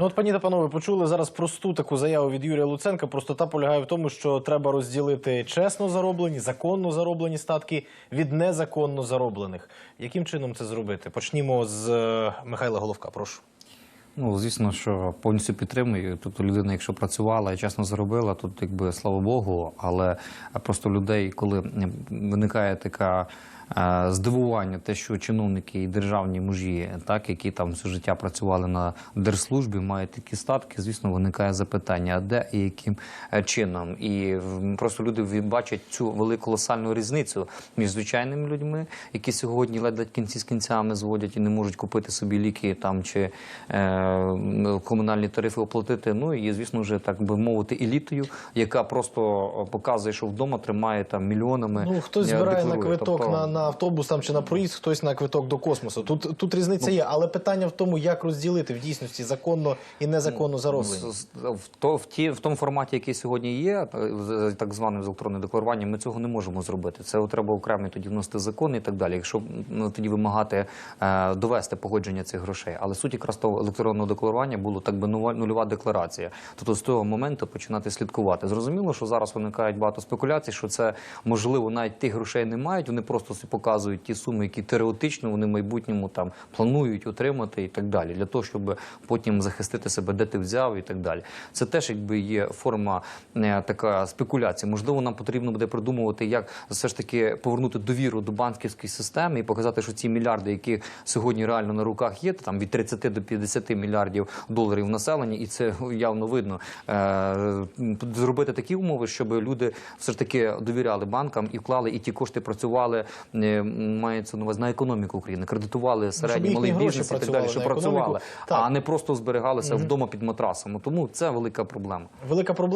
Ну от, пані та панове, почули зараз просту таку заяву від Юрія Луценка. Простота полягає в тому, що треба розділити чесно зароблені, законно зароблені статки від незаконно зароблених. Яким чином це зробити? Почнімо з е, Михайла Головка. Прошу. Ну, звісно, що повністю підтримую. Тобто людина, якщо працювала і чесно заробила, тут якби слава Богу, але просто людей, коли виникає така. е, Здивування, те, що чиновники і державні мужі, так які там все життя працювали на держслужбі, мають такі статки. Звісно, виникає запитання, де і яким е, чином. І просто люди бачать цю велику колосальну різницю між звичайними людьми, які сьогодні ледь кінці з кінцями зводять і не можуть купити собі ліки там чи е, комунальні тарифи оплатити. Ну і звісно, вже так би мовити, елітою, яка просто показує, що вдома тримає там мільйонами. Ну хтось е, збирає на квиток Тобто, на, на автобус там чи на проїзд, хтось на квиток до космосу. Тут тут Ну, різниця є, але питання в тому, як розділити в дійсності законно і незаконно зароблені. З- з- В, то, в, ті, в тому форматі, який сьогодні є, так званим електронним декларуванням, ми цього не можемо зробити. Це треба окремі тоді вносити закони і так далі. Якщо ну, тоді вимагати е, довести погодження цих грошей. Але суть якраз того електронного декларування було так би нульова декларація. Тобто з того моменту починати слідкувати. Зрозуміло, що зараз виникають багато спекуляцій, що це можливо навіть тих грошей не мають. Вони просто показують ті суми, які теоретично вони в майбутньому там планують отримати і так далі, для того, щоб потім захистити себе, де ти взяв і так далі. Це теж якби є форма е, така спекуляції. Можливо, нам потрібно буде придумувати, як все ж таки повернути довіру до банківської системи і показати, що ці мільярди, які сьогодні реально на руках є, там від 30 до 50 мільярдів доларів населення, і це явно видно. Е, зробити такі умови, щоб люди все ж таки довіряли банкам і вклали, і ті кошти працювали, е, мається на увазі на економіку України, кредитували середній малий бізнес і так далі, щоб працювали, Так. а не просто зберігалися вдома під матрасами. Тому це велика проблема. Велика проблема.